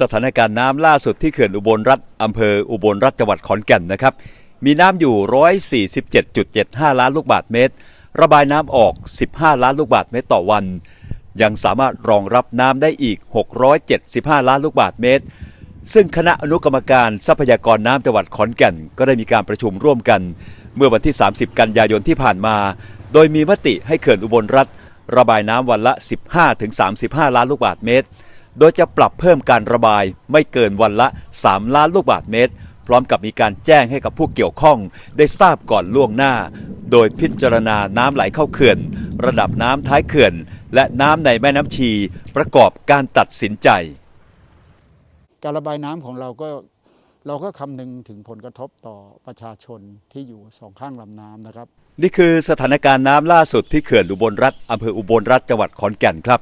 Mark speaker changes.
Speaker 1: สถานการณ์น้ำล่าสุดที่เขื่อนอุบลรัฐอำเภออุบลรัฐจังหวัดขอนแก่นนะครับ มีน้ำอยู่ 147.75 ล้านลูกบาศก์เมตร ระบายน้ำออก 15 ล้านลูกบาศก์เมตรต่อวัน ยังสามารถรองรับน้ำได้อีก 675 ล้านลูกบาศก์เมตร ซึ่งคณะอนุกรรมการทรัพยากรน้ำจังหวัดขอนแก่น ก็ได้มีการประชุมร่วมกัน เมื่อวันที่ 30 กันยายนที่ผ่านมา โดยมีมติให้เขื่อนอุบลรัฐ ระบายน้ำวันละ 15-35 ล้านลูกบาศก์เมตร โดยจะปรับเพิ่มการระบายไม่เกินวันละ 3 ล้านลูกบาศก์เมตร พร้อมกับมีการแจ้งให้กับผู้เกี่ยวข้อง ได้ทราบก่อนล่วงหน้า โดยพิจารณาน้ำไหลเข้าเขื่อน ระดับน้ำท้ายเขื่อน และน้ำในแม่น้ำชี ประกอบการตัดสินใจ
Speaker 2: การระบายน้ำของเราก็เราก็คำนึงถึงผลกระทบต่อประชาชนที่อยู่สองข้างลำน้ำนะครับ
Speaker 1: นี่คือสถานการณ์น้ำล่าสุดที่เขื่อนอุบลรัฐอำเภออุบลรัฐจังหวัดขอนแก่นครับ